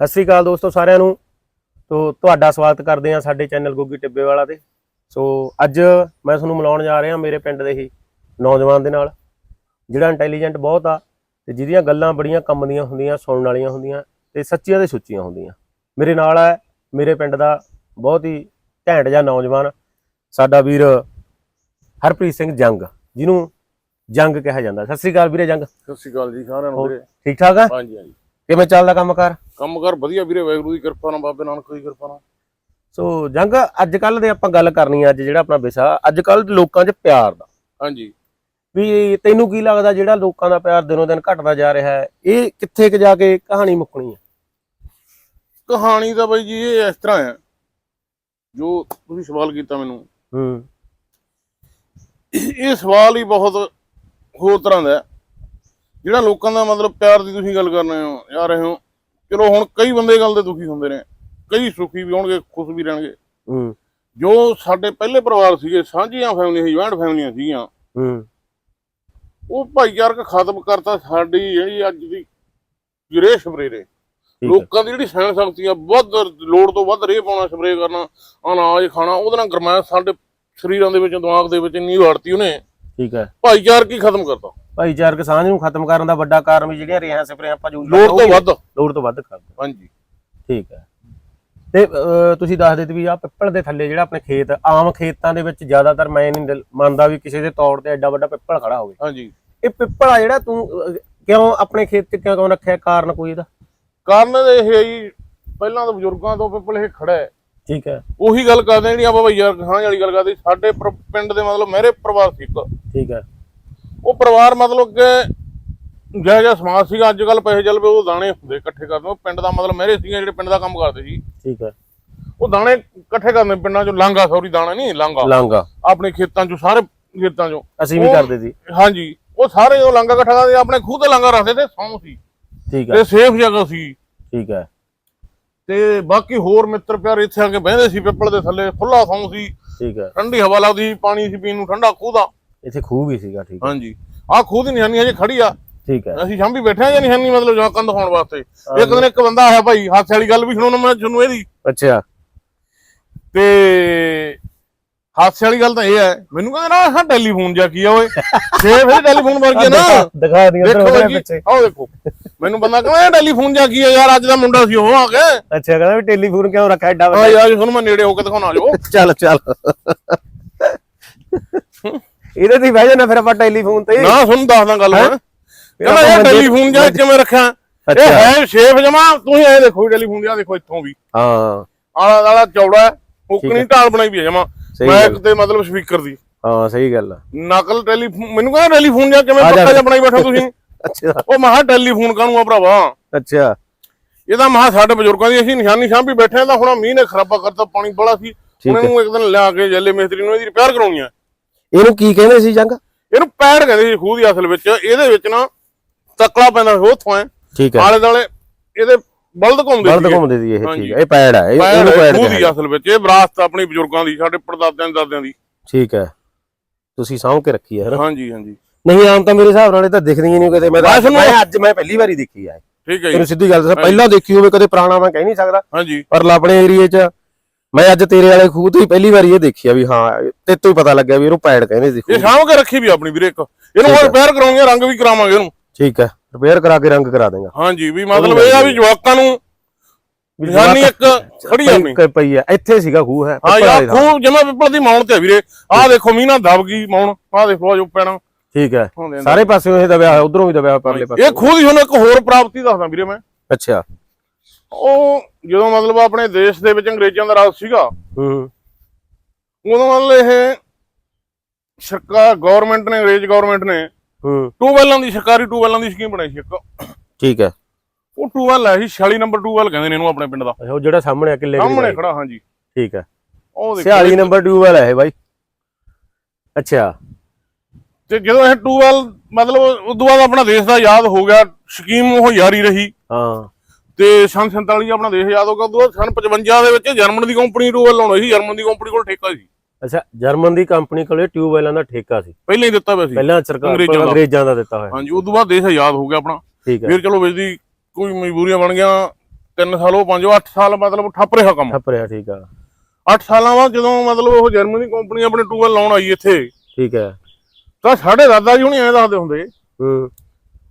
ਸਤਿ ਸ੍ਰੀ ਅਕਾਲ ਦੋਸਤੋ ਸਾਰਿਆਂ ਨੂੰ। ਤੋ ਤੁਹਾਡਾ ਸਵਾਗਤ ਕਰਦੇ ਹਾਂ ਸਾਡੇ ਚੈਨਲ ਗੋਗੀ ਟਿੱਬੇ ਵਾਲਾ ਤੇ। ਸੋ ਅੱਜ ਮੈਂ ਤੁਹਾਨੂੰ ਮਿਲਾਉਣ ਜਾ ਰਿਹਾ ਮੇਰੇ ਪਿੰਡ ਦੇ ਹੀ ਨੌਜਵਾਨ ਦੇ ਨਾਲ। ਜਿਹੜਾ ਇੰਟੈਲੀਜੈਂਟ ਬਹੁਤ ਆ ਤੇ ਜਿਹਦੀਆਂ ਗੱਲਾਂ ਬੜੀਆਂ ਕੰਮ ਦੀਆਂ ਹੁੰਦੀਆਂ ਸੁਣਨ ਵਾਲੀਆਂ ਹੁੰਦੀਆਂ ਤੇ ਸੱਚੀਆਂ ਤੇ ਸੁੱਚੀਆਂ ਹੁੰਦੀਆਂ। ਮੇਰੇ ਨਾਲ ਹੈ ਮੇਰੇ ਪਿੰਡ ਦਾ ਬਹੁਤ ਹੀ ਘੈਂਟ ਜਿਹਾ ਨੌਜਵਾਨ ਸਾਡਾ ਵੀਰ ਹਰਪ੍ਰੀਤ ਸਿੰਘ ਜੰਗ ਜਿਹਨੂੰ ਜੰਗ ਕਿਹਾ ਜਾਂਦਾ। ਸਤਿ ਸ੍ਰੀ ਅਕਾਲ ਵੀਰੇ ਜੰਗ। ਸਤਿ ਸ਼੍ਰੀ ਅਕਾਲ ਜੀ ਸਾਰਿਆਂ ਨੂੰ? ਵੀਰੇ। ਠੀਕ ਠਾਕ ਆ? ਹਾਂਜੀ ਹਾਂਜੀ। ਕਿਵੇਂ ਚੱਲਦਾ ਕੰਮ ਕਾਰ। ਕੰਮ ਕਰ ਵਧੀਆ ਵੀਰੇ ਵੈਗਰੂ ਦੀ ਕਿਰਪਾ ਨਾਲ ਬਾਬੇ ਨਾਨਕ ਦੀ ਕਿਰਪਾ ਨਾਲ। ਸੋ ਜੰਗ ਅੱਜ ਕੱਲ ਦੇ ਆਪਾਂ ਗੱਲ ਕਰਨੀ ਆ ਅੱਜ ਜਿਹੜਾ ਆਪਣਾ ਵਿਸ਼ਾ ਅੱਜ ਕੱਲ ਲੋਕਾਂ 'ਚ ਪਿਆਰ ਦਾ। ਹਾਂਜੀ। ਵੀ ਤੈਨੂੰ ਕੀ ਲੱਗਦਾ ਜਿਹੜਾ ਲੋਕਾਂ ਦਾ ਪਿਆਰ ਦਿਨੋਂ ਦਿਨ ਘਟਦਾ ਜਾ ਰਿਹਾ ਹੈ? ਇਹ ਕਿੱਥੇ ਕ ਜਾ ਕੇ ਕਹਾਣੀ ਮੁੱਕਣੀ ਹੈ ਕਹਾਣੀ ਤਾਂ ਬਾਈ ਜੀ ਇਹ ਇਸ ਤਰ੍ਹਾਂ ਹੈ ਜੋ ਤੁਸੀਂ ਸਵਾਲ ਕੀਤਾ ਮੈਨੂੰ। ਹੂੰ। ਇਹ ਸਵਾਲ ਹੀ ਬਹੁਤ ਹੋਰ ਤਰ੍ਹਾਂ ਦਾ ਹੈ। ਜਿਹੜਾ ਲੋਕਾਂ ਦਾ ਮਤਲਬ ਪਿਆਰ ਦੀ ਤੁਸੀਂ ਗੱਲ ਕਰ ਰਹੇ ਹੋ ਜਾ ਰਹੇ ਹੋ ਚਲੋ ਹੁਣ ਕਈ ਬੰਦੇ ਗੱਲ ਤੇ ਦੁਖੀ ਹੁੰਦੇ ਨੇ ਕਈ ਸੁਖੀ ਵੀ ਹੋਣਗੇ ਖੁਸ਼ ਵੀ ਰਹਿਣਗੇ। ਹੂੰ। ਜੋ ਸਾਡੇ ਪਹਿਲੇ ਪਰਿਵਾਰ ਸੀਗੇ ਸਾਂਝੀਆਂ ਫੈਮਲੀਆਂ ਸੀ ਜੁਆਇੰਟ ਫੈਮਲੀਆਂ ਸੀਗੀਆਂ। ਹੂੰ। ਉਹ ਭਾਈਚਾਰਕ ਖਤਮ ਕਰਤਾ ਸਾਡੀ ਜਿਹੜੀ ਅੱਜ ਦੀ ਗਿਰੇ ਸਪਰੇਰੇ ਲੋਕਾਂ ਦੀ ਜਿਹੜੀ ਸਹਿਣ ਸ਼ਕਤੀ ਆ ਵੱਧ ਲੋੜ ਤੋਂ ਵੱਧ ਰੇਹ ਪਾਉਣਾ ਸਪਰੇਅ ਕਰਨਾ ਅਨਾਜ ਖਾਣਾ ਉਹਦੇ ਨਾਲ ਗਰਮੈਸ਼ ਸਾਡੇ ਸਰੀਰਾਂ ਦੇ ਵਿੱਚ ਦਿਮਾਗ ਦੇ ਵਿੱਚ ਇੰਨੀ ਵੜਤੀ ਉਹਨੇ। ਠੀਕ ਹੈ ਭਾਈਚਾਰਕ ਹੀ ਖਤਮ ਕਰਤਾ। ਭਾਈਚਾਰਕ ਸਾਂਝ ਨੂੰ ਖਤਮ ਕਰਨ ਦਾ ਵੱਡਾ ਕਾਰਨ ਵੀ ਜਿਹੜੀਆਂ ਰੇਹਾਂ ਸਪਰੇਆਂ ਆਪਾਂ ਯੂਜ਼ ਲੋੜ ਤੋਂ ਵੱਧ। ਲੋੜ ਤੋਂ ਵੱਧ ਕਰਦੇ ਹਾਂਜੀ। ਠੀਕ ਹੈ। ਤੇ ਤੁਸੀਂ ਦੱਸ ਦਿੱਤੇ ਵੀ ਆ ਪਿੱਪਲ ਦੇ ਥੱਲੇ ਜਿਹੜਾ ਆਪਣੇ ਖੇਤ ਆਮ ਖੇਤਾਂ ਦੇ ਵਿੱਚ ਜ਼ਿਆਦਾਤਰ ਮੈਂ ਨਹੀਂ ਮੰਨਦਾ ਵੀ ਕਿਸੇ ਦੇ ਤੌਰ ਤੇ ਐਡਾ ਵੱਡਾ ਪਿੱਪਲ ਖੜਾ ਹੋਵੇ। ਹਾਂਜੀ। ਇਹ ਪਿੱਪਲ ਆ ਜਿਹੜਾ ਤੂੰ ਕਿਉਂ ਆਪਣੇ ਖੇਤ 'ਚ ਕਿਉਂ ਰੱਖਿਆ? ਕਾਰਨ ਕੋਈ ਇਹਦਾ? ਕਾਰਨ ਇਹ ਹੈ ਜੀ ਪਹਿਲਾਂ ਤਾਂ ਬਜ਼ੁਰਗਾਂ ਤੋਂ ਪਿੱਪਲ ਇਹ ਖੜਾ ਹੈ। ਠੀਕ ਹੈ। ਉਹੀ ਗੱਲ ਕਰਦੇ ਜਿਹੜੀ ਆਪਾਂ ਭਾਈਚਾਰਕ ਸਾਂਝ ਵਾਲੀ ਗੱਲ ਕਰਦੇ ਸਾਡੇ ਪਿੰਡ ਦੇ ਮਤਲਬ ਮੇਰੇ ਪਰਿਵਾਰ ਸੀ ਇੱਕ। ਠੀਕ ਹੈ। ਉਹ ਪਰਿਵਾਰ ਮਤਲਬ ਕਿ ਜਿਹੜਾ ਜਿਹਾ ਸਮਾਜ ਸੀਗਾ ਅੱਜ ਕੱਲ ਪੈਸੇ ਚੱਲ ਪਏ ਉਹ ਦਾਣੇ ਹੁੰਦੇ ਇਕੱਠੇ ਕਰਦੇ ਉਹ ਪਿੰਡ ਦਾ ਮਤਲਬ ਮੇਰੇ ਸੀਗੇ ਜਿਹੜੇ ਪਿੰਡ ਦਾ ਕੰਮ ਕਰਦੇ ਸੀ। ਠੀਕ ਹੈ। ਉਹ ਦਾਣੇ ਇਕੱਠੇ ਕਰਨੇ ਪਿੰਡਾਂ ਚੋਂ। ਲਾਂਗਾ ਸੌਰੀ ਦਾਣਾ ਨਹੀਂ ਲਾਂਗਾ ਲਾਂਗਾ ਆਪਣੇ ਖੇਤਾਂ ਚੋਂ ਸਾਰੇ ਖੇਤਾਂ ਚੋਂ। ਅਸੀਂ ਵੀ ਕਰਦੇ ਸੀ। ਹਾਂਜੀ। ਉਹ ਸਾਰੇ ਉਹ ਲਾਂਗਾ ਇਕੱਠਾ ਕਰਦੇ ਆਪਣੇ ਖੂਹ ਤੇ ਲਾਂਗਾ ਰੱਖਦੇ ਤੇ ਸੌਂ ਸੀ। ਠੀਕ ਹੈ। ਤੇ ਸੇਫ ਜਗ੍ਹਾ ਸੀ। ਠੀਕ ਹੈ। ਤੇ ਬਾਕੀ ਹੋਰ ਮਿੱਤਰ ਪਿਆਰ ਇੱਥੇ ਆ ਕੇ ਬਹਿੰਦੇ ਸੀ ਪਿੱਪਲ ਦੇ ਥੱਲੇ ਖੁੱਲਾ ਸੌਂ ਸੀ। ਠੀਕ ਹੈ। ਠੰਡੀ ਹਵਾ ਲੱਗਦੀ ਸੀ ਪਾਣੀ ਸੀ ਪੀਣ ਨੂੰ ਠੰਡਾ ਖੂਹ ਦਾ। ਇੱਥੇ ਖੂਹ ਵੀ ਸੀਗਾ ਠੀਕ ਹੈ। ਹਾਂਜੀ। ਆਹ ਖੂਹ ਦੀ ਨਿਸ਼ਾਨੀ ਹਜੇ ਖੜੀ ਆ। ਠੀਕ ਹੈ। ਅਸੀਂ ਸ਼ਾਮੀ ਬੈਠੇ ਆ ਜਾਂ ਨਿਸ਼ਾਨੀ ਮਤਲਬ ਜਵਾਕਾਂ ਦਿਖਾਉਣ ਵਾਸਤੇ। ਇੱਕ ਦਿਨ ਇੱਕ ਬੰਦਾ ਆਇਆ ਭਾਈ ਹਾਸੇ ਵਾਲੀ ਗੱਲ ਵੀ ਸੁਣਾਉਣਾ ਮੈਂ ਤੁਹਾਨੂੰ ਇਹਦੀ। ਅੱਛਾ। ਤੇ ਹਾਸੇ ਵਾਲੀ ਗੱਲ ਤਾਂ ਇਹ ਹੈ ਮੈਨੂੰ ਕਹਿੰਦਾ ਨਾ ਹਾਂ ਟੈਲੀਫੋਨ ਜਾ ਕੀ ਆ ਓਏ? ਫੇਰ ਫਿਰ ਟੈਲੀਫੋਨ ਵਰਗੇ ਨਾ। ਦਿਖਾ ਦੀਆਂ ਦੇਖੋ ਜੀ ਆਓ ਦੇਖੋ। ਮੈਨੂੰ ਬੰਦਾ ਕਹਿੰਦਾ ਇਹ ਟੈਲੀਫੋਨ ਜਾ ਕੀ ਆ ਯਾਰ ਅੱਜ ਦਾ ਮੁੰਡਾ ਸੀ ਉਹ ਆ ਕੇ ਅੱਛਾ ਕਹਿੰਦਾ ਵੀ ਟੈਲੀਫੋਨ ਕਿਉਂ ਰੱਖਿਆ ਐਡਾ ਆ ਵੱਡਾ? ਯਾਰ ਤੁਹਾਨੂੰ ਮੈਂ ਨੇੜੇ ਹੋ ਕੇ ਦਿਖਾਉਣਾ ਜੋ। ਚੱਲ ਚੱਲ। ਇਹਦੇ ਤੇ ਬਹਿ ਜਾਣਾ ਫਿਰ ਆਪਾਂ ਟੈਲੀਫੋਨ ਤੇ ਨਾ ਤੁਹਾਨੂੰ ਦੱਸਦਾ ਗੱਲ ਮੈਂ ਕਹਿੰਦਾ ਇਹ ਟੈਲੀਫੋਨ ਜਾ ਕਿਵੇਂ ਰੱਖਿਆ? ਇਹ। ਹੈ ਸੇਫ ਜਮਾ? ਤੁਸੀਂ ਇਹ ਦੇਖੋ ਟੈਲੀਫੋਨ ਜਾ ਦੇਖੋ ਇੱਥੋਂ ਵੀ। ਹਾਂ। ਆਲਾ ਦਾਲਾ ਚੌੜਾ ਹੈ ਉਕਣੀ ਢਾਲ ਬਣਾਈ ਵੀ ਹੈ ਜਮਾ। ਮੈਕ। ਤੇ ਮਤਲਬ ਸਪੀਕਰ ਦੀ। ਹਾਂ ਸਹੀ ਗੱਲ ਆ। ਨਕਲ ਟੈਲੀਫੋਨ ਮੈਨੂੰ ਕਹਿੰਦਾ ਟੈਲੀਫੋਨ ਜਾ ਕਿਵੇਂ ਆ ਜਾ ਪੱਕਾ। ਜਿਹਾ ਬਣਾਈ ਬੈਠਾ ਤੁਸੀਂ? ਅੱਛਾ। ਉਹ ਮਹਾ ਟੈਲੀਫੋਨ ਕਾਹਨੂੰ ਆ ਭਰਾਵਾ? ਅੱਛਾ। ਇਹਦਾ ਮਹਾ ਸਾਡੇ ਬਜ਼ੁਰਗਾਂ ਦੀ ਅਸੀਂ ਨਿਸ਼ਾਨੀ ਸਾਂਭੀ ਬੈਠੇ ਆ ਤਾਂ ਹੁਣ ਮੀਂਹ ਨੇ ਖਰਾਬਾ ਕਰਤਾ ਪਾਣੀ ਬੜਾ ਸੀ। ਇਹਨੂੰ ਇੱਕ ਦਿਨ ਲਿਆ ਕੇ ਜੱਲੇ ਮਿਸਤਰੀ ਨੂੰ ਇਹਦੀ ਰਿਪੇਅਰ ਕਰਾਉਣੀ ਆ। ਇਹਨੂੰ ਕੀ ਕਹਿੰਦੇ ਸੀ ਜੰਗ? ਇਹਨੂੰ ਪੈੜ ਕਹਿੰਦੇ ਸੀ ਖੂਹ ਦੀ ਅਸਲ ਵਿੱਚ। ਇਹਦੇ ਵਿੱਚ ਨਾ ਤਕਲਾ ਪੈਂਦਾ ਉੱਥੋਂ ਐ। ਠੀਕ ਹੈ। ਆਲੇ ਦਾਲੇ ਇਹਦੇ ਬਲਦ ਘੁੰਮਦੇ ਬਲਦ। ਘੁੰਮਦੇ ਸੀ ਇਹ। ਠੀਕ ਹੈ। ਇਹ ਪੈੜ ਹੈ। ਇਹਨੂੰ ਪੈੜ ਖੂਹ ਦੀ ਅਸਲ ਵਿੱਚ। ਇਹ ਵਿਰਾਸਤ ਆਪਣੀ ਬਜ਼ੁਰਗਾਂ ਦੀ ਸਾਡੇ ਪੜਦਾਦਿਆਂ ਦਾਦਿਆਂ ਦੀ। ਠੀਕ ਹੈ। ਤੁਸੀਂ ਸਾਂਭ ਕੇ ਰੱਖੀ ਹੈ ਹਾਂਜੀ ਹਾਂਜੀ। ਨਹੀਂ ਆਮ ਤਾਂ ਮੇਰੇ ਹਿਸਾਬ ਨਾਲ ਇਹ ਤਾਂ ਦਿਖਦੀ ਹੀ ਨਹੀਂ ਕਿਤੇ। ਮੈਂ ਅੱਜ- ਮੈਂ ਪਹਿਲੀ ਵਾਰੀ ਦੇਖੀ ਆ। ਠੀਕ ਹੈ ਜੀ। ਤੈਨੂੰ ਸਿੱਧੀ ਗੱਲ ਦੱਸਾਂ ਪਹਿਲਾਂ ਦੇਖੀ ਹੋਵੇ ਕਦੇ ਪੁਰਾਣਾ ਮੈਂ ਕਹਿ ਨਹੀਂ ਸਕਦਾ। ਹਾਂਜੀ। ਪਰ ਆਪਣੇ ਏਰੀਏ 'ਚ ਮੈਂ ਅੱਜ ਤੇਰੇ ਵਾਲੇ ਖੂਹ ਤੋਂ ਹੀ ਪਹਿਲੀ ਵਾਰੀ ਇਹ ਦੇਖਿਆ ਵੀ ਹਾਂ ਤੇ ਤੋਂ ਹੀ ਪਤਾ ਲੱਗਿਆ ਵੀ ਇਹਨੂੰ ਪੈੜ ਕਹਿੰਦੇ ਸੀ ਖੂਹ। ਇਹ ਸਾਂਭ ਕੇ ਰੱਖੀ ਵੀ ਆਪਣੀ ਵੀਰੇ ਇੱਕ। ਇਹਨੂੰ ਹੋਰ ਰਿਪੇਅਰ ਕਰਾਉਣੀ ਆ ਰੰਗ ਵੀ ਕਰਾਵਾਂਗੇ ਇਹਨੂੰ। ਠੀਕ ਹੈ ਰਿਪੇਅਰ ਕਰਾ ਕੇ ਰੰਗ ਕਰਾ ਦੇਗਾ। ਹਾਂਜੀ ਵੀ ਮਤਲਬ ਇਹ ਆ ਵੀ ਜਵਾਕਾਂ ਨੂੰ ਨਿਸ਼ਾਨੀ ਇੱਕ ਖੜੀ ਆ ਆਪਣੀ। ਪਈ ਹੈ ਇੱਥੇ ਸੀਗਾ ਖੂਹ ਹੈ ਹਾਂ ਪਿੱਪਲ ਯਾਰ ਵਾਲੇ ਦਾ। ਖੂਬ ਜਮਾ ਪਿੱਪਲ ਦੀ ਮੌਣ ਤੇ ਆ ਵੀਰੇ। ਆਹ ਦੇਖੋ ਮੀਨਾ ਦਬ ਗਈ ਮੌਣ। ਆਹ ਦੇਖੋ ਜੋ ਪੈਣਾ। ਠੀਕ ਹੈ। ਸਾਰੇ ਪਾਸਿਓਂ ਇਹ ਦਬਿਆ ਹੋਇਆ ਉਧਰੋਂ ਵੀ ਦਬਿਆ ਹੋਇਆ ਪਰਲੇ ਪਾਸੇ। ਇਹ ਖੂਹ ਦੀ ਹੁਣ ਇੱਕ ਹੋਰ ਪ੍ਰਾਪਤੀ ਦੱਸਦਾ ਵੀਰੇ ਮੈਂ। ਅੱਛਾ। ਉਹ ਜਦੋਂ ਮਤਲਬ ਆਪਣੇ ਦੇਸ਼ ਦੇ ਵਿੱਚ ਅੰਗਰੇਜ਼ਾਂ ਦਾ ਰਾਜ ਸੀਗਾ ਹੂੰ। ਉਦੋਂ ਮਤਲਬ ਇਹ ਸਰਕਾਰ ਗਵਰਨਮੈਂਟ ਨੇ ਅੰਗਰੇਜ਼ ਗਵਰਨਮੈਂਟ ਨੇ ਹੂੰ। ਟੂਵੈਲਾਂ ਦੀ ਸਰਕਾਰੀ ਟੂਵੈਲਾਂ ਦੀ ਸਕੀਮ ਬਣਾਈ ਸੀ ਇੱਕ। ਠੀਕ ਹੈ। ਉਹ ਟੂਵੈਲ ਹੈ ਸੀ 46 ਨੰਬਰ ਟੂਵੈਲ ਕਹਿੰਦੇ ਨੇ ਇਹਨੂੰ ਆਪਣੇ ਪਿੰਡ ਦਾ। ਉਹ ਜਿਹੜਾ ਸਾਹਮਣੇ ਆ ਕਿੱਲੇ ਦੀ ਸਾਹਮਣੇ। ਖੜਾ ਹਾਂਜੀ। ਠੀਕ ਹੈ। ਉਹ ਦੇਖੋ 46 ਨੰਬਰ ਟਿਊਬਵੈਲ ਹੈ ਇਹ ਬਾਈ। ਅੱਛਾ। ਤੇ ਜਦੋਂ ਇਹ ਟੂਵੈਲ ਮਤਲਬ ਉਦੋਂ ਬਾਅਦ ਆਪਣਾ ਦੇਸ਼ ਦਾ ਆਜ਼ਾਦ ਹੋ ਗਿਆ ਸਕੀਮ ਉਹ ਜਾਰੀ ਰਹੀ। ਹਾਂ। ਤੇ ਸੰਨ 47 ਚ ਆਪਣਾ ਦੇਸ਼ ਆਜ਼ਾਦ ਹੋ ਗਿਆ ਉਦੋਂ ਬਾਅਦ ਸੰਨ 55 ਦੇ ਵਿੱਚ ਜਰਮਨ ਦੀ ਕੰਪਨੀ ਟੂਵੈਲ ਲਾਉਣੀ ਸੀ ਜਰਮਨ ਦੀ ਕੰਪਨੀ ਕੋਲ ਠੇਕਾ ਸੀ। ਅੱਛਾ ਜਰਮਨ ਦੀ ਕੰਪਨੀ ਕੋਲੇ ਟਿਊਬਵੈਲਾਂ ਦਾ ਠੇਕਾ ਸੀ। ਪਹਿਲਾਂ ਹੀ ਦਿੱਤਾ ਹੋਇਆ ਸੀ ਪਹਿਲਾਂ ਸਰਕਾਰ ਅੰਗਰੇਜ਼ਾਂ ਦਾ। ਦਾ ਦਿੱਤਾ ਹੋਇਆ। ਹਾਂਜੀ ਉਦੋਂ ਬਾਅਦ ਦੇਸ਼ ਆਜ਼ਾਦ ਹੋ ਗਿਆ ਆਪਣਾ। ਠੀਕ ਹੈ। ਫਿਰ ਚਲੋ ਵਿੱਚ ਦੀ ਕੋਈ ਮਜਬੂਰੀਆਂ ਬਣ ਗਿਆ 3 ਸਾਲ ਉਹ 5 8 ਸਾਲ ਮਤਲਬ ਠੱਪ ਰਿਹਾ ਕੰਮ। ਠੱਪ ਰਿਹਾ ਠੀਕ ਆ। 8 ਸਾਲਾਂ ਬਾਅਦ ਜਦੋਂ ਮਤਲਬ ਉਹ ਜਰਮਨੀ ਕੰਪਨੀ ਆਪਣੇ ਟੂਬਲ ਲਾਉਣ ਆਈ ਇੱਥੇ ਠੀਕ ਹੈ। ਤਾਂ ਸਾਡੇ ਦਾਦਾ ਜੀ ਹੁਣੀ ਐਂ ਦੱਸਦੇ ਹੁੰਦੇ ਹੂੰ।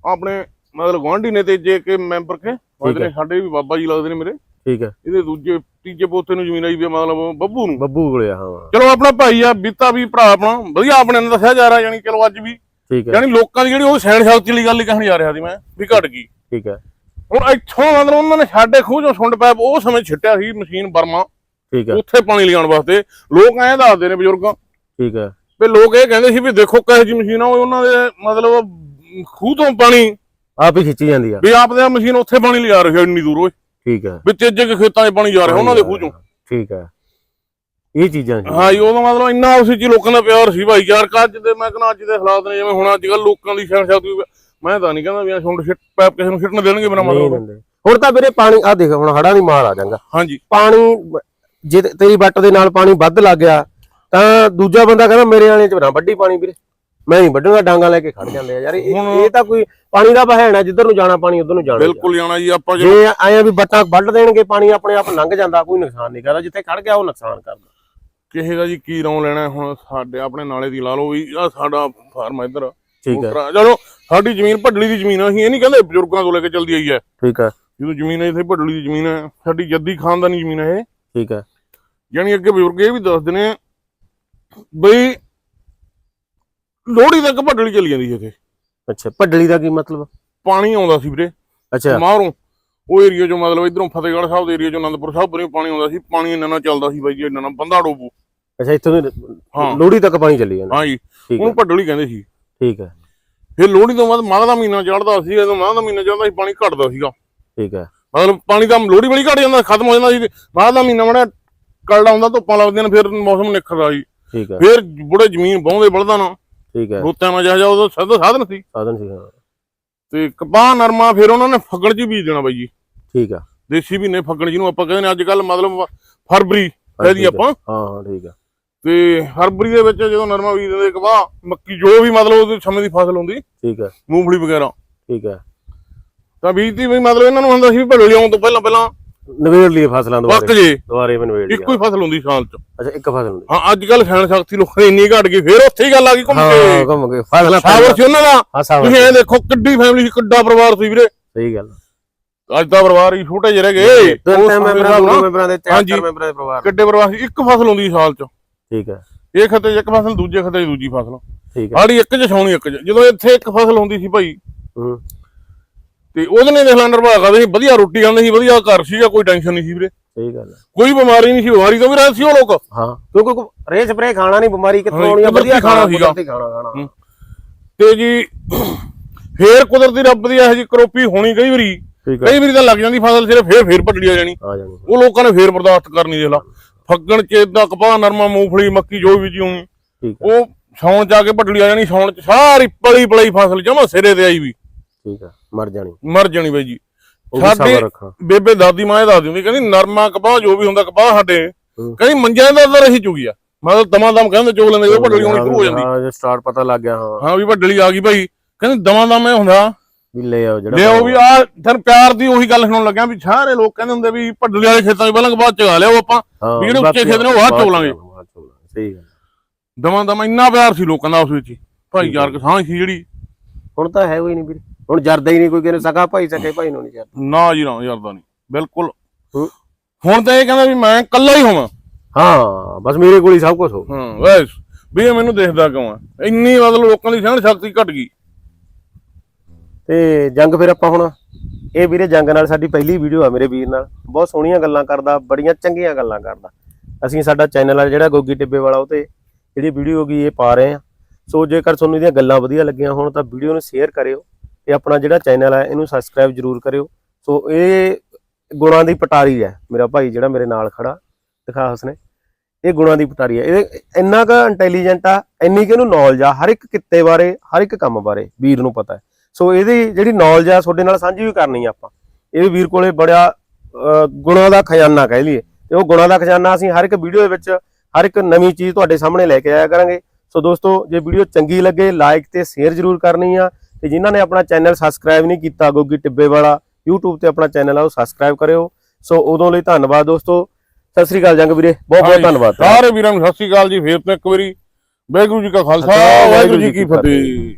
ਆਪਣੇ ਮਤਲਬ ਗੁਆਂਢੀ ਨੇ ਤੇ ਜੇ ਕੇ ਮੈਂਬਰ ਕੇ ਨੇ ਸਾਡੇ ਵੀ ਬਾਬਾ ਜੀ ਲੱਗਦੇ ਨੇ ਮੇਰੇ। ਠੀਕ ਹੈ। ਇਹਦੇ ਦੂਜੇ ਤੀਜੇ ਪੋਤੇ ਨੂੰ ਜ਼ਮੀਨ ਆਈ ਵੀ ਮਤਲਬ ਬੱਬੂ ਨੂੰ। ਬੱਬੂ ਕੋਲੇ ਆ ਹਾਂ। ਚਲੋ ਆਪਣਾ ਭਾਈ ਆ ਬੀਤਾ ਵੀ ਭਰਾ ਆਪਣਾ। ਵਧੀਆ ਆਪਣੇ ਨੇ ਦੱਸਿਆ ਜਾ ਰਿਹਾ ਯਾਨੀ ਚਲੋ ਅੱਜ ਵੀ। ਠੀਕ ਹੈ। ਯਾਨੀ ਲੋਕਾਂ ਦੀ ਜਿਹੜੀ ਉਹ ਸੈਣ ਸ਼ਕਤੀ ਵਾਲੀ ਗੱਲ ਹੀ ਕਹਿਣ ਜਾ ਰਿਹਾ ਸੀ ਮੈਂ ਵੀ ਘਟ ਗਈ। ਠੀਕ ਹੈ। ਹੁਣ ਇੱਥੋਂ ਮਤਲਬ ਉਹਨਾਂ ਨੇ ਸਾਡੇ ਖੂਹ ਚੋਂ ਸੁੰਡ ਪੈਪ ਉਹ ਸਮੇਂ ਛਿੱਟਿਆ ਸੀ ਮਸ਼ੀਨ ਬਰਮਾ। ਠੀਕ ਹੈ। ਉੱਥੇ ਪਾਣੀ ਲਿਆਉਣ ਵਾਸਤੇ। ਲੋਕ ਐਂ ਦੱਸਦੇ ਨੇ ਬਜ਼ੁਰਗ। ਠੀਕ ਹੈ। ਵੀ ਲੋਕ ਇਹ ਕਹਿੰਦੇ ਸੀ ਵੀ ਦੇਖੋ ਕਿਹੋ ਜਿਹੀ ਮਸ਼ੀਨ ਆ ਉਹ ਉਹਨਾਂ ਦੇ ਮਤਲਬ ਖੂਹ ਤੋਂ ਪਾਣੀ ਆਪ ਹੀ ਖਿੱਚੀ ਜਾਂਦੀ ਆ। ਵੀ ਆਪਦੇ ਮਸ਼ੀਨ ਉੱਥੇ ਪਾਣੀ ਲਿਆ ਰਹੀ ਹੈ ਇੰਨੀ ਦੂਰ ਓਏ। ਠੀਕ ਹੈ ਵੀ ਤੇਜੇ ਕੇ ਖੇਤਾਂ 'ਚ ਪਾਣੀ ਜਾ ਰਿਹਾ ਉਹਨਾਂ ਦੇ ਖੂਹ ਚੋਂ। ਠੀਕ ਹੈ ਇਹ ਚੀਜ਼ਾਂ। ਹਾਂ ਜੀ ਉਹਦਾ ਮਤਲਬ ਇੰਨਾ ਉਸ ਵਿੱਚ ਹੀ ਲੋਕਾਂ ਦਾ ਪਿਆਰ ਸੀ ਭਾਈ ਯਾਰ ਅੱਜ ਦੇ ਮੈਂ ਕਹਿੰਦਾ ਅੱਜ ਦੇ ਹਾਲਾਤ ਨੇ ਜਿਵੇਂ ਹੁਣ ਅੱਜ ਕੱਲ ਲੋਕਾਂ ਦੀ ਸ਼ਹਿਰ ਸ਼ਕਤੀ ਮੈਂ ਤਾਂ ਨਹੀਂ ਕਹਿੰਦਾ ਵੀ ਸੁੰਡ ਛਿੱਟ ਪੈਪ ਕਿਸੇ ਨੂੰ ਛਿੱਟਣ ਦੇਣਗੇ ਨਹੀਂ ਮਤਲਬ ਹੁਣ ਤਾਂ ਵੀਰੇ ਪਾਣੀ ਆ ਦੇਖ ਹੁਣ ਹੜਾ ਦੀ ਮਾਰ ਆ ਜਾਂਗਾ ਹਾਂਜੀ ਪਾਣੀ ਜੇ ਤੇਰੀ ਵੱਟ ਦੇ ਨਾਲ ਪਾਣੀ ਵੱਧ ਲੱਗ ਗਿਆ ਤਾਂ ਦੂਜਾ ਬੰਦਾ ਕਹਿੰਦਾ ਮੇਰੇ ਵਾਲੇ ਚ ਨਾ ਵੱਡੀ ਪਾਣੀ ਵੀਰੇ। ਮੈਂ ਨਹੀਂ ਵੱਢੂਗਾ ਡਾਂਗਾ ਲੈ ਕੇ ਖੜ ਜਾਂਦੇ ਆ ਯਾਰ ਇਹ ਇਹ ਤਾਂ ਕੋਈ ਪਾਣੀ ਦਾ ਬਹਾਨਾ ਜਿੱਧਰ ਨੂੰ ਜਾਣਾ ਪਾਣੀ ਉਧਰ ਨੂੰ ਜਾਣਾ ਹੀ। ਬਿਲਕੁਲ ਜਾਣਾ ਜੀ ਆਪਾਂ ਜੇ ਆਇਆ ਵੀ ਵੱਟਾਂ ਵੱਢ ਦੇਣਗੇ ਪਾਣੀ ਆਪਣੇ ਆਪ ਲੰਘ ਜਾਂਦਾ ਕੋਈ ਨੁਕਸਾਨ ਨਹੀਂ ਕਰਦਾ ਜਿੱਥੇ ਖੜ ਗਿਆ ਉਹ ਨੁਕਸਾਨ ਕਰਦਾ। ਕਿਸੇ ਦਾ ਜੀ ਕੀ ਰੌਂ ਲੈਣਾ ਹੁਣ ਸਾਡੇ ਆਪਣੇ ਨਾਲੇ ਦੀ ਲਾ ਲਓ ਵੀ ਆ ਸਾਡਾ ਫਾਰਮ ਇੱਧਰ। ਠੀਕ ਹੈ। ਚਲੋ ਸਾਡੀ ਜ਼ਮੀਨ ਭੱਡਲੀ ਦੀ ਜ਼ਮੀਨ ਆ ਅਸੀਂ ਇਹ ਨਹੀਂ ਕਹਿੰਦੇ ਬਜ਼ੁਰਗਾਂ ਤੋਂ ਲੈ ਕੇ ਚੱਲਦੀ ਆਈ ਹੈ। ਠੀਕ ਹੈ। ਜਦੋਂ ਜ਼ਮੀਨ ਇੱਥੇ ਭੱਡਲੀ ਦੀ ਜ਼ਮੀਨ ਹੈ ਸਾਡੀ ਜੱਦੀ ਖਾਨਦਾਨੀ ਜ਼ਮੀਨ ਹੈ ਇਹ। ਠੀਕ ਹੈ। ਯਾਨੀ ਅੱਗੇ ਬਜ਼ੁਰਗ ਇਹ ਵੀ ਦੱਸਦੇ ਨੇ ਬਈ ਲੋਹੜੀ ਤੱਕ ਭੱਡਲੀ ਚੱਲੀ ਜਾਂਦੀ ਸੀ ਇੱਥੇ। ਅੱਛਾ ਭੱਡਲੀ ਦਾ ਕੀ ਮਤਲਬ? ਪਾਣੀ ਆਉਂਦਾ ਸੀ ਵੀਰੇ। ਅੱਛਾ। ਮਾਹਰੋਂ ਉਹ ਏਰੀਆ ਚੋਂ ਮਤਲਬ ਇਧਰੋਂ ਫਤਿਹਗੜ੍ਹ ਸਾਹਿਬ ਦੇ ਏਰੀਆ ਚੋਂ ਅਨੰਦਪੁਰ ਸਾਹਿਬ ਬਰੇ ਪਾਣੀ ਆਉਂਦਾ ਸੀ। ਪਾਣੀ ਇੰਨਾ ਨਾ ਚੱਲਦਾ ਸੀ ਬਾਈ ਜੀ ਇੰਨਾ ਨਾ ਬੰਦਾ ਡੋਬੂ। ਅੱਛਾ ਇੱਥੋਂ ਦੀ। ਲੋਹੜੀ ਤੱਕ ਪਾਣੀ ਚੱਲੀ ਜਾਂਦਾ। ਹਾਂ ਜੀ ਉਹਨੂੰ ਭੱਡਲੀ ਕਹਿੰਦੇ ਸੀ। ਠੀਕ ਹੈ। ਫਿਰ ਲੋਹੜੀ ਤੋਂ ਬਾਅਦ ਮਾਘ ਦਾ ਮਹੀਨਾ ਚੜ੍ਹਦਾ ਸੀ ਜਦੋਂ ਦਾ ਮਹੀਨਾ ਚੜ੍ਹਦਾ ਸੀ ਪਾਣੀ ਘਟਦਾ ਸੀਗਾ। ਠੀਕ ਹੈ। ਮਤਲਬ ਪਾਣੀ ਤਾਂ ਲੋਹੜੀ ਵਾਲੀ ਘਟ ਜਾਂਦਾ ਖਤਮ ਹੋ ਜਾਂਦਾ ਸੀ। ਮਾਘ ਦਾ ਮਹੀਨਾ ਮੜਾ ਕਲੜਾ ਹੁੰਦਾ ਧੁੱਪਾਂ ਲੱਗਦੀਆਂ ਨੇ ਫਿਰ ਮੌਸਮ ਨਿਖਰਦਾ ਸੀ। ਠੀਕ ਹੈ। ਫਿਰ ਬੁੜੇ ਜ਼ਮੀਨ ਬਾਉਂਦੇ ਬਲਦਾ ਨਾ ਠੀਕ ਹੈ। ਰੋਤਿਆਂ ਨਾਲ ਜਾ ਉਹਦਾ ਸਾਧਨ ਸਾਧਨ ਸੀ। ਸਾਧਨ ਸੀ ਹਾਂ। ਤੇ ਕਪਾਹ ਨਰਮਾ ਫਿਰ ਉਹਨਾਂ ਨੇ ਫੱਗਣ 'ਚ ਬੀਜ ਦੇਣਾ ਬਾਈ ਜੀ। ਠੀਕ ਆ। ਦੇਸੀ ਮਹੀਨੇ ਫੱਗਣ ਜਿਹਨੂੰ ਆਪਾਂ ਕਹਿੰਦੇ ਨੇ ਅੱਜ ਕੱਲ ਮਤਲਬ ਫਰਵਰੀ ਕਹਿੰਦੀ ਆਪਾਂ। ਹਾਂ ਹਾਂ ਠੀਕ ਆ। ਤੇ ਫਰਵਰੀ ਦੇ ਵਿੱਚ ਜਦੋਂ ਨਰਮਾ ਬੀਜ ਦਿੰਦੇ ਕਪਾਹ ਮੱਕੀ ਜੋ ਵੀ ਮਤਲਬ ਉਹਦੇ ਸਮੇਂ ਦੀ ਫਸਲ ਹੁੰਦੀ ਠੀਕ ਹੈ ਮੂੰਗਫਲੀ ਵਗੈਰਾ। ਠੀਕ ਹੈ ਤਾਂ ਬੀਜਦੀ ਵੀ ਮਤਲਬ ਇਹਨਾਂ ਨੂੰ ਹੁੰਦਾ ਸੀ ਵੀ ਭੱਲੇ ਲਿਆਉਣ ਤੋਂ ਪਹਿਲਾਂ ਪਹਿਲਾਂ ਨਵੇੜ ਲਈ ਫਸਲਾਂ ਦੁਬਾਰੇ। ਜੇ। ਦੁਬਾਰੇ ਨਵੇੜ ਇੱਕੋ ਲਿਆ ਹੀ ਫਸਲ ਹੁੰਦੀ ਸਾਲ 'ਚ। ਅੱਛਾ ਇੱਕ ਫਸਲ ਹੁੰਦੀ। ਹਾਂ ਅੱਜ ਕੱਲ ਸੈਣ ਸ਼ਕਤੀ ਲੋਕਾਂ ਦੀ ਇੰਨੀ ਘਟ ਗਈ ਫਿਰ ਉੱਥੇ ਹੀ ਗੱਲ ਆ ਗਈ ਘੁੰਮ ਹਾਂ ਕੇ। ਘੁੰਮ ਗਏ ਫਸਲਾਂ। ਸਾਵਰ ਸੀ ਉਹਨਾਂ ਦਾ। ਹਾਂ ਤੁਸੀਂ ਐਂ ਦੇਖੋ ਕਿੱਡੀ ਫੈਮਿਲੀ ਸੀ ਕਿੱਡਾ ਪਰਿਵਾਰ ਸੀ ਵੀਰੇ। ਸਹੀ ਗੱਲ ਅੱਜ ਦਾ ਪਰਿਵਾਰ ਹੀ ਛੋਟੇ ਜਿਹੇ ਰਹਿ ਗਏ। ਦੋ ਮੈਂਬਰਾਂ ਦੋ ਨਾ ਮੈਂਬਰਾਂ ਦੇ ਚਾਰ ਮੈਂਬਰਾਂ ਦੇ ਪਰਿਵਾਰ। ਕਿੱਡੇ ਪਰਿਵਾਰ ਸੀ? ਇੱਕ ਫਸਲ ਹੁੰਦੀ ਸੀ ਸਾਲ 'ਚ। ਠੀਕ ਹੈ ਇਹ ਖੱਤੇ ਇੱਕ ਫਸਲ ਦੂਜੇ ਖੱਤੇ ਦੂਜੀ ਫਸਲ। ਠੀਕ ਹੈ ਆੜੀ ਇੱਕ 'ਚ ਛਾਉਣੀ ਇੱਕ 'ਚ। ਜਦੋਂ ਇੱਥੇ ਇੱਕ ਫਸਲ ਹੁੰਦੀ ਸੀ ਭਾਈ ਹੂੰ। ਤੇ ਉਹਦੇ ਨੇ ਦੇਖ ਲਾ ਨਿਰਵਾਹ ਕਰਦੇ ਸੀ ਵਧੀਆ ਰੋਟੀ ਖਾਂਦੇ ਸੀ ਵਧੀਆ ਘਰ ਸੀਗਾ ਕੋਈ ਟੈਨਸ਼ਨ ਨਹੀਂ ਸੀ ਵੀਰੇ। ਸਹੀ ਗੱਲ ਹੈ। ਕੋਈ ਬਿਮਾਰੀ ਨਹੀਂ ਸੀ ਬਿਮਾਰੀ ਤੋਂ ਵੀ ਰਹਿਤ ਸੀ ਉਹ ਲੋਕ। ਹਾਂ। ਕਿਉਂਕਿ ਰੇ ਸਪਰੇ ਖਾਣਾ ਨਹੀਂ ਬਿਮਾਰੀ ਕਿੱਥੋਂ ਆਉਣੀ ਆ? ਵਧੀਆ ਖਾਣਾ ਸੀਗਾ। ਖਾਣਾ ਖਾਣਾ। ਤੇ ਜੀ ਫੇਰ ਕੁਦਰਤੀ ਰੱਬ ਦੀ ਇਹੋ ਜਿਹੀ ਕਰੋਪੀ ਹੋਣੀ ਕਈ ਵਾਰੀ। ਕਈ ਵਾਰੀ ਤਾਂ ਲੱਗ ਜਾਂਦੀ ਫਸਲ ਸਿਰੇ ਫੇਰ ਫੇਰ ਪਟੜੀ ਆ ਜਾਣੀ। ਆ ਉਹ ਲੋਕਾਂ ਨੇ ਫੇਰ ਬਰਦਾਸ਼ਤ ਕਰਨੀ ਦੇਖ ਲਾ। ਫੱਗਣ ਚ ਇਦਾਂ ਕਪਾਹ ਨਰਮਾ ਮੂੰਗਫਲੀ ਮੱਕੀ ਜੋ ਵੀ ਜੀ ਹੈ ਉਹ ਸੌਣ ਆ ਕੇ ਪਟੜੀ ਆ ਜਾਣੀ ਸੌਣ ਚ ਸਾਰੀ ਪਲੀ ਪਲੀ ਫਸਲ ਜਮਾ ਸਿਰੇ ਤੇ ਆਈ ਵੀ। ਠੀਕ ਹੈ ਮਰ ਜਾਣੀ। ਮਰ ਜਾਣੀ ਬਾਈ ਜੀ। ਉਹ ਸਾਡੇ ਬੇਬੇ ਦਾਦੀ ਮਾਂ ਇਹ ਦੱਸਦੀ ਹੁੰਦੀ ਕਹਿੰਦੀ ਨਰਮਾ ਕਪਾਹ ਜੋ ਵੀ ਹੁੰਦਾ ਕਪਾਹ ਸਾਡੇ। ਕਹਿੰਦੀ ਮੰਜਿਆਂ ਦਾ ਅੰਦਰ ਰਹੀ ਚੁਗੀ ਆ। ਮਤਲਬ ਦਮਾਂ ਦਮ ਕਹਿੰਦੇ ਚੋਗ ਲੈਂਦੇ ਉਹ ਪਟੜੀ ਹੋਣੀ ਸ਼ੁਰੂ ਹੋ ਜਾਂਦੀ। ਹਾਂ ਜੇ ਸਟਾਰਟ ਪਤਾ ਲੱਗ ਗਿਆ ਹਾਂ। ਹਾਂ ਵੀ ਪਟੜੀ ਆ ਗਈ ਭਾਈ ਕਹਿੰਦੀ ਦਮਾਂ ਦਮ ਇਹ ਹੁੰਦਾ। ਵੀ ਲੈ ਆਓ ਜਿਹੜਾ ਲਿਓ ਵੀ ਆ ਤਨ ਪਿਆਰ ਦੀ ਉਹੀ ਗੱਲ ਸੁਣਨ ਲੱਗਿਆ ਵੀ ਸਾਰੇ ਲੋਕ ਕਹਿੰਦੇ ਹੁੰਦੇ ਵੀ ਪਟੜੀ ਵਾਲੇ ਖੇਤਾਂ 'ਚ ਪਹਿਲਾਂ ਬਾਅਦ ਚਗਾ ਲਿਆਓ ਆਪਾਂ। ਹਾਂ, ਵੀ ਜਿਹੜੇ ਉੱਚੇ ਖੇਤ ਨੇ ਉਹ ਬਾਅਦ ਚੋਗ ਲਾਂਗੇ। ਸਹੀ ਗੱਲ ਦਮਾਂ ਦਮ ਇੰਨਾ ਪਿਆਰ ਸੀ ਲੋਕਾਂ ਦਾ ਉਸ ਵਿੱਚ। ਹੀ। ਭਾਈਚਾਰਕ ਸਾਂਝ ਸੀ ਜਿਹੜੀ। ਹੁਣ ਤਾਂ ਹੈ ਕੋਈ ਨਹੀਂ ਵੀਰੇ। ਹੁਣ ਜਰਦਾ ਹੀ ਨਹੀਂ ਕੋਈ ਕਿਨੇ ਸਕਾ ਭਾਈ ਸਕੇ ਭਾਈ ਨੂੰ ਨਹੀਂ ਜਰਦਾ। ਨਾ ਜੀ ਨਾ ਯਾਰਦਾ ਨਹੀਂ। ਬਿਲਕੁਲ। ਹੂੰ। ਹੁਣ ਤਾਂ ਇਹ ਕਹਿੰਦਾ ਵੀ ਮੈਂ ਇਕੱਲਾ ਹੀ ਹੋਵਾਂ। ਹਾਂ ਬਸ ਮੇਰੇ ਕੋਲ ਹੀ ਸਭ ਕੁਝ ਹੋ ਹਾਂ ਬਸ। ਵੀ ਇਹ ਮੈਨੂੰ ਦੇਖਦਾ ਕਿਉਂ ਆ? ਇੰਨੀ ਮਤਲਬ ਲੋਕਾਂ ਦੀ ਸਹਿਣ ਸ਼ਕਤੀ ਘਟ ਗਈ। ਤੇ ਜੰਗ ਫਿਰ ਆਪਾਂ ਹੁਣ ਇਹ ਵੀਰੇ ਜੰਗ ਨਾਲ ਸਾਡੀ ਪਹਿਲੀ ਵੀਡੀਓ ਆ ਮੇਰੇ ਵੀਰ ਨਾਲ। ਬਹੁਤ ਸੋਹਣੀਆਂ ਗੱਲਾਂ ਕਰਦਾ ਬੜੀਆਂ ਚੰਗੀਆਂ ਗੱਲਾਂ ਕਰਦਾ। ਅਸੀਂ ਸਾਡਾ ਚੈਨਲ ਆ ਜਿਹੜਾ ਗੋਗੀ ਟਿੱਬੇ ਵਾਲਾ ਉਹ ਤੇ ਜਿਹੜੀ ਵੀਡੀਓ ਗਈ ਇਹ ਪਾ ਰਹੇ ਆ। ਸੋ ਜੇਕਰ ਤੁਹਾਨੂੰ ਇਹਦੀਆਂ ਗੱਲਾਂ ਵਧੀਆ ਲੱਗੀਆਂ ਹੋਣ ਤਾਂ ਵੀਡੀਓ ਨੂੰ ਸ਼ੇਅਰ ਕਰਿਓ। ਤੇ ਆਪਣਾ ਜਿਹੜਾ ਚੈਨਲ ਹੈ, ਇਹਨੂੰ ਸਬਸਕ੍ਰਾਈਬ ਜਰੂਰ ਕਰਿਓ। ਸੋ ਇਹ ਗੁਣਾਂ ਦੀ ਪਟਾਰੀ ਹੈ, ਮੇਰਾ ਭਾਈ ਜਿਹੜਾ ਮੇਰੇ ਨਾਲ ਖੜਾ, ਦਿਖਾ ਹਸਨੇ ਇਹ ਗੁਣਾਂ ਦੀ ਪਟਾਰੀ ਹੈ। ਇਹ ਇੰਨਾ ਕੁ ਇੰਟੈਲੀਜੈਂਟ ਆ, ਇੰਨੀ ਕਿ ਇਹਨੂੰ ਨੌਲੇਜ ਆ, ਹਰ ਇੱਕ ਕਿੱਤੇ ਬਾਰੇ, ਹਰ ਇੱਕ ਕੰਮ ਬਾਰੇ ਵੀਰ ਨੂੰ ਪਤਾ ਹੈ। ਸੋ ਇਹਦੀ ਜਿਹੜੀ ਨੌਲੇਜ ਆ, ਤੁਹਾਡੇ ਨਾਲ ਸਾਂਝੀ ਵੀ ਕਰਨੀ ਆ ਆਪਾਂ। ਇਹ ਵੀਰ ਕੋਲੇ ਬੜਾ ਗੁਣਾਂ ਦਾ ਖਜ਼ਾਨਾ ਕਹਿ ਲਈਏ। ਤੇ ਉਹ ਗੁਣਾਂ ਦਾ ਖਜ਼ਾਨਾ ਅਸੀਂ ਹਰ ਇੱਕ ਵੀਡੀਓ ਦੇ ਵਿੱਚ, ਹਰ ਇੱਕ ਨਵੀਂ ਚੀਜ਼ ਤੁਹਾਡੇ ਸਾਹਮਣੇ ਲੈ ਕੇ ਆਇਆ ਕਰਾਂਗੇ। ਸੋ ਦੋਸਤੋ, ਜੇ ਵੀਡੀਓ ਚੰਗੀ ਲੱਗੇ ਲਾਈਕ ਤੇ ਸ਼ੇਅਰ ਜ਼ਰੂਰ ਕਰਨੀ ਆ। ਤੇ ਜਿਨ੍ਹਾਂ ਨੇ ਆਪਣਾ ਚੈਨਲ ਸਬਸਕ੍ਰਾਈਬ ਨਹੀਂ ਕੀਤਾ ਗੋਗੀ ਟਿੱਬੇ ਵਾਲਾ YouTube ਤੇ ਆਪਣਾ ਚੈਨਲ ਆ ਉਹ ਸਬਸਕ੍ਰਾਈਬ ਕਰਿਓ। ਸੋ ਉਦੋਂ ਲਈ ਧੰਨਵਾਦ ਦੋਸਤੋ। ਸਤਿ ਸ੍ਰੀ ਅਕਾਲ ਜੰਗ ਵੀਰੇ ਬਹੁਤ ਬਹੁਤ ਧੰਨਵਾਦ। ਸਾਰੇ ਵੀਰਾਂ ਨੂੰ ਸਤਿ ਸ੍ਰੀ ਅਕਾਲ ਜੀ ਫੇਰ ਤੋਂ ਇੱਕ ਵਾਰੀ। ਵਾਹਿਗੁਰੂ ਜੀ ਕਾ ਖਾਲਸਾ ਖਾਲਸਾ, ਵਾਹਿਗੁਰੂ ਜੀ ਕੀ ਫਤਿਹ।